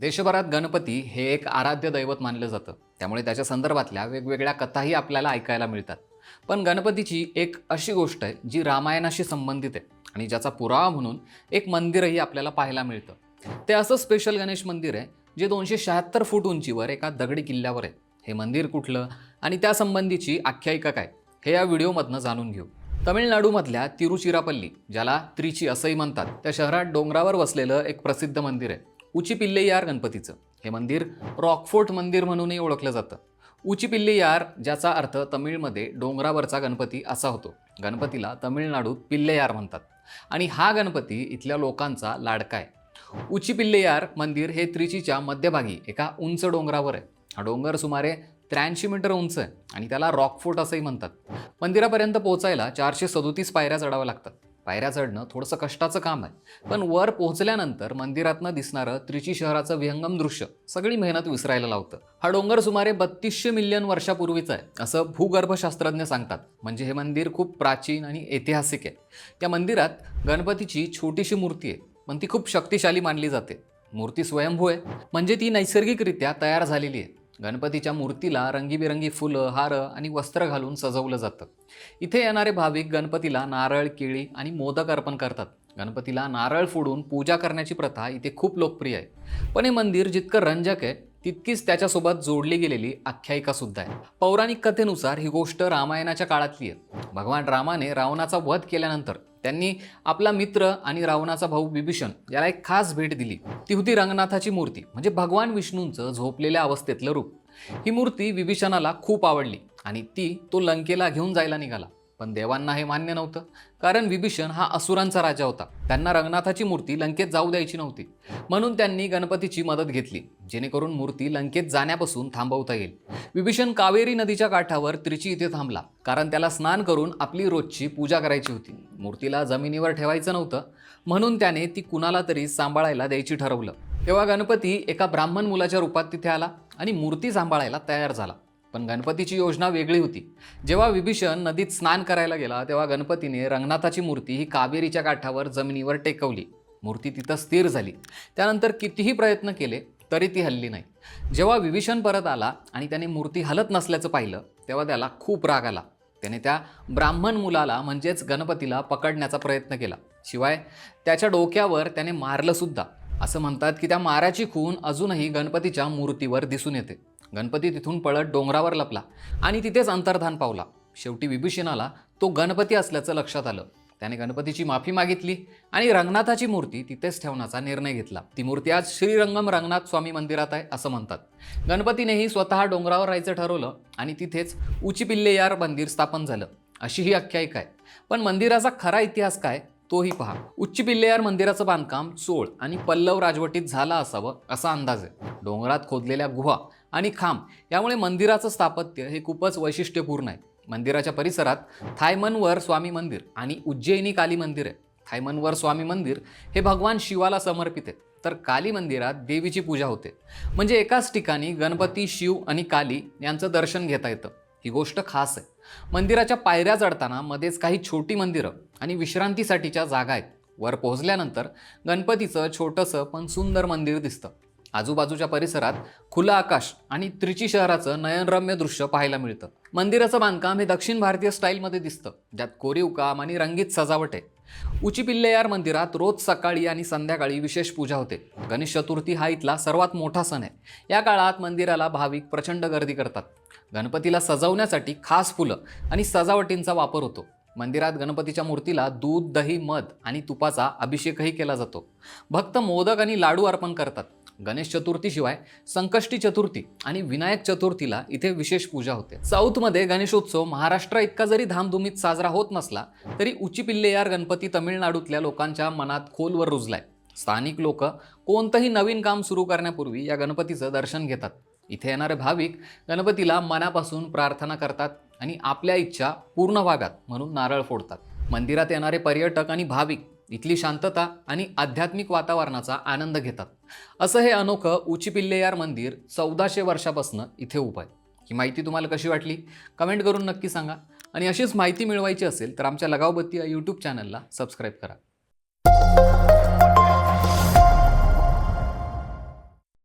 देशभरात गणपती हे एक आराध्य दैवत मानलं जातं. त्यामुळे त्याच्या संदर्भातल्या वेगवेगळ्या कथाही आपल्याला ऐकायला मिळतात. पण गणपतीची एक अशी गोष्ट आहे जी रामायणाशी संबंधित आहे आणि ज्याचा पुरावा म्हणून एक मंदिरही आपल्याला पाहायला मिळतं. ते असं स्पेशल गणेश मंदिर आहे जे दोनशे शहात्तर फूट उंचीवर एका दगडी किल्ल्यावर आहे. हे मंदिर कुठलं आणि त्यासंबंधीची आख्यायिका काय हे या व्हिडिओमधनं जाणून घेऊ. तमिळनाडूमधल्या तिरुचिरापल्ली ज्याला त्रिची असंही म्हणतात त्या शहरात डोंगरावर वसलेलं एक प्रसिद्ध मंदिर आहे. उचिपिल्लेयार गणपतीचं. हे मंदिर रॉकफोर्ट मंदिर म्हणूनही ओळखलं जातं. उचिपिल्लेयार ज्याचा अर्थ तमिळमध्ये डोंगरावरचा गणपती असा होतो. गणपतीला तमिळनाडूत पिल्लेयार म्हणतात. आणि हा गणपती इथल्या लोकांचा लाडका आहे. उचिपिल्लेयार मंदिर हे त्रिचीच्या मध्यभागी एका उंच डोंगरावर आहे. हा डोंगर सुमारे त्र्याऐंशी मीटर उंच आहे आणि त्याला रॉकफोर्ट असंही म्हणतात. मंदिरापर्यंत पोहोचायला चारशे सदोतीस पायऱ्या चढाव्या लागतात. पायऱ्या चढणं थोडंसं कष्टाचं काम आहे पण वर पोहोचल्यानंतर मंदिरातनं दिसणारं त्रिची शहराचं विहंगम दृश्य सगळी मेहनत विसरायला लावतं. हा डोंगर सुमारे बत्तीसशे मिलियन वर्षापूर्वीचा आहे असं भूगर्भशास्त्रज्ञ सांगतात. म्हणजे हे मंदिर खूप प्राचीन आणि ऐतिहासिक आहे. त्या मंदिरात गणपतीची छोटीशी मूर्ती आहे पण ती खूप शक्तिशाली मानली जाते. मूर्ती स्वयंभू आहे म्हणजे ती नैसर्गिकरित्या तयार झालेली आहे. गणपतीच्या मूर्तीला रंगीबेरंगी फुलं हारं आणि वस्त्र घालून सजवलं जातं. इथे येणारे भाविक गणपतीला नारळ केळी आणि मोदक अर्पण करतात. गणपतीला नारळ फोडून पूजा करण्याची प्रथा इथे खूप लोकप्रिय आहे. पण हे मंदिर जितकं रंजक आहे तितकीच त्याच्यासोबत जोडली गेलेली आख्यायिका सुद्धा आहे. पौराणिक कथेनुसार ही गोष्ट रामायणाच्या काळातली आहे. भगवान रामाने रावणाचा वध केल्यानंतर त्यांनी आपला मित्र आणि रावणाचा भाऊ विभीषण याला एक खास भेट दिली. ती होती रंगनाथाची मूर्ती म्हणजे भगवान विष्णूंचं झोपलेल्या अवस्थेतलं रूप. ही मूर्ती विभीषणाला खूप आवडली आणि ती तो लंकेला घेऊन जायला निघाला. पण देवांना हे मान्य नव्हतं. कारण विभीषण हा असुरांचा राजा होता. त्यांना रंगनाथाची मूर्ती लंकेत जाऊ द्यायची नव्हती. म्हणून त्यांनी गणपतीची मदत घेतली जेणेकरून मूर्ती लंकेत जाण्यापासून थांबवता येईल. विभीषण कावेरी नदीच्या काठावर त्रिची इथे थांबला कारण त्याला स्नान करून आपली रोजची पूजा करायची होती. मूर्तीला जमिनीवर ठेवायचं नव्हतं. म्हणून त्याने ती कुणाला तरी सांभाळायला द्यायची ठरवलं. तेव्हा गणपती एका ब्राह्मण मुलाच्या रूपात तिथे आला आणि मूर्ती सांभाळायला तयार झाला. पण गणपतीची योजना वेगळी होती. जेव्हा विभीषण नदीत स्नान करायला गेला तेव्हा गणपतीने रंगनाथाची मूर्ती ही कावेरीच्या काठावर जमिनीवर टेकवली. मूर्ती तिथं स्थिर झाली. त्यानंतर कितीही प्रयत्न केले तरी ती हल्ली नाही. जेव्हा विभीषण परत आला आणि त्याने मूर्ती हलत नसल्याचं पाहिलं तेव्हा त्याला खूप राग आला. त्याने त्या ब्राह्मण मुलाला म्हणजेच गणपतीला पकडण्याचा प्रयत्न केला. शिवाय त्याच्या डोक्यावर त्याने मारलंसुद्धा असं म्हणतात की त्या माराची खून अजूनही गणपतीच्या मूर्तीवर दिसून येते. गणपती तिथून पळत डोंगरावर लपला आणि तिथेच अंतर्धान पावला. शेवटी विभीषणाला तो गणपती असल्याचं लक्षात आलं. त्याने गणपतीची माफी मागितली आणि रंगनाथाची मूर्ती तिथेच ठेवण्याचा निर्णय घेतला. ती मूर्ती आज श्रीरंगम रंगनाथ स्वामी मंदिरात आहे असं म्हणतात. गणपतीनेही स्वतः डोंगरावर राहायचं ठरवलं आणि तिथेच उचिपिल्लेयार मंदिर स्थापन झालं. अशी ही आख्यायिका आहे. पण मंदिराचा खरा इतिहास काय? तोही पहा. उच्च पिल्लेयार मंदिराचं बांधकाम चोळ आणि पल्लव राजवटीत झालं असावं असा अंदाज आहे. डोंगरात खोदलेल्या गुहा आणि खांब. यामुळे मंदिराचं स्थापत्य हे खूपच वैशिष्ट्यपूर्ण आहे. मंदिराच्या परिसरात थायमनवर स्वामी मंदिर आणि उज्जैनी काली मंदिर आहे. थायमनवर स्वामी मंदिर हे भगवान शिवाला समर्पित आहे. तर काली मंदिरात देवीची पूजा होते. म्हणजे एकाच ठिकाणी गणपती शिव आणि काली यांचं दर्शन घेता येतं. ही गोष्ट खास आहे. मंदिराच्या पायऱ्या चढताना मध्येच काही छोटी मंदिरं आणि विश्रांतीसाठीच्या जागा आहेत. वर पोहोचल्यानंतर गणपतीचं छोटंसं पण सुंदर मंदिर दिसतं. आजूबाजूच्या परिसरात खुलं आकाश आणि त्रिची शहराचं नयनरम्य दृश्य पाहायला मिळतं. मंदिराचं बांधकाम हे दक्षिण भारतीय स्टाईलमध्ये दिसतं. ज्यात कोरीव काम आणि रंगीत सजावट आहे. उचिपिल्लेयार मंदिरात रोज सकाळी आणि संध्याकाळी विशेष पूजा होते. गणेश चतुर्थी हा इथला सर्वात मोठा सण आहे. या काळात मंदिराला भाविक प्रचंड गर्दी करतात. गणपतीला सजवण्यासाठी खास फुलं आणि सजावटींचा वापर होतो. मंदिरात गणपतीच्या मूर्तीला दूध दही मध आणि तुपाचा अभिषेकही केला जातो. भक्त मोदक आणि लाडू अर्पण करतात. गणेश चतुर्थीशिवाय संकष्टी चतुर्थी आणि विनायक चतुर्थीला इथे विशेष पूजा होते. साऊथमध्ये गणेशोत्सव महाराष्ट्र इतका जरी धामधुमीत साजरा होत नसला तरी उचिपिल्लेयार गणपती तमिळनाडूतल्या लोकांच्या मनात खोलवर रुजलाय. स्थानिक लोक कोणतंही नवीन काम सुरू करण्यापूर्वी या गणपतीचं दर्शन घेतात. इथे येणारे भाविक गणपतीला मनापासून प्रार्थना करतात आणि आपल्या इच्छा पूर्ण व्हाव्यात म्हणून नारळ फोडतात. मंदिरात येणारे पर्यटक आणि भाविक इथली शांतता आणि आध्यात्मिक वातावरणाचा आनंद घेतात. असं हे अनोखं उचिपिल्लेयार मंदिर चौदाशे वर्षापासून इथे उभं आहे. ही माहिती तुम्हाला कशी वाटली? कमेंट करून नक्की सांगा. आणि अशीच माहिती मिळवायची असेल तर आमच्या लगावबत्ती या यूट्यूब चॅनलला सबस्क्राईब करा.